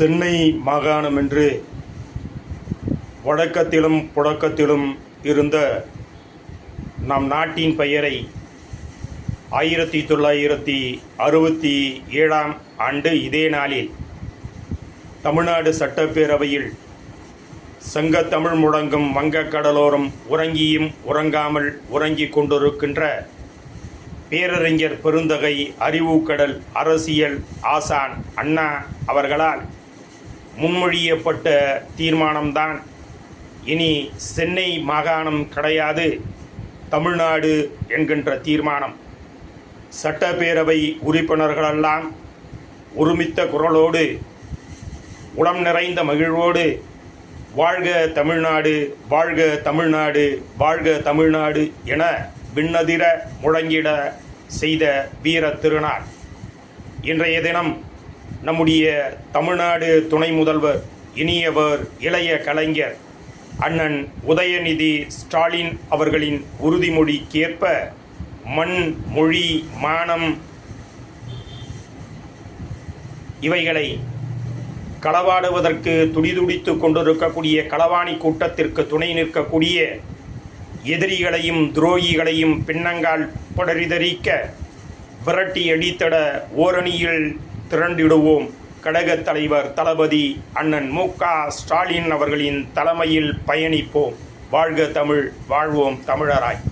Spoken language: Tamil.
சென்னை மாகாணம் என்று வழக்கத்திலும் புழக்கத்திலும் இருந்த நம் நாட்டின் பெயரை ஆயிரத்தி தொள்ளாயிரத்தி அறுபத்தி ஏழாம் ஆண்டு இதே நாளில் தமிழ்நாடு சட்டப்பேரவையில் சங்கத்தமிழ் முழங்கும் வங்கக்கடலோரம் உறங்கியும் உறங்காமல் உறங்கிக் கொண்டிருக்கின்ற பேரறிஞர் பெருந்தகை அறிவுக்கடல் அரசியல் ஆசான் அண்ணா அவர்களால் முன்மொழியப்பட்ட தீர்மானம்தான். இனி சென்னை மாகாணம் கிடையாது தமிழ்நாடு என்கின்ற தீர்மானம். சட்டப்பேரவை உறுப்பினர்களெல்லாம் ஒருமித்த குரலோடு உளம் நிறைந்த மகிழ்வோடு வாழ்க தமிழ்நாடு வாழ்க தமிழ்நாடு வாழ்க தமிழ்நாடு என விண்ணதிர முழங்கிட செய்த வீர திருநாள். இன்றைய தினம் நம்முடைய தமிழ்நாடு துணை முதல்வர் இனியவர் இளைய கலைஞர் அண்ணன் உதயநிதி ஸ்டாலின் அவர்களின் உறுதிமொழிக்கேற்ப மண் மொழி மானம் இவைகளை களவாடுவதற்கு துடிதுடித்து கொண்டிருக்கக்கூடிய களவாணி கூட்டத்திற்கு துணை நிற்கக்கூடிய எதிரிகளையும் துரோகிகளையும் பின்னங்கால் படரிதறிக்க விரட்டி அடித்தட ஓரணியில் திரண்டிடுவோம். கழகத் தலைவர் தளபதி அண்ணன் மு. க. ஸ்டாலின் அவர்களின் தலைமையில் பயணிப்போம். வாழ்க தமிழ் வாழ்வோம் தமிழராய்.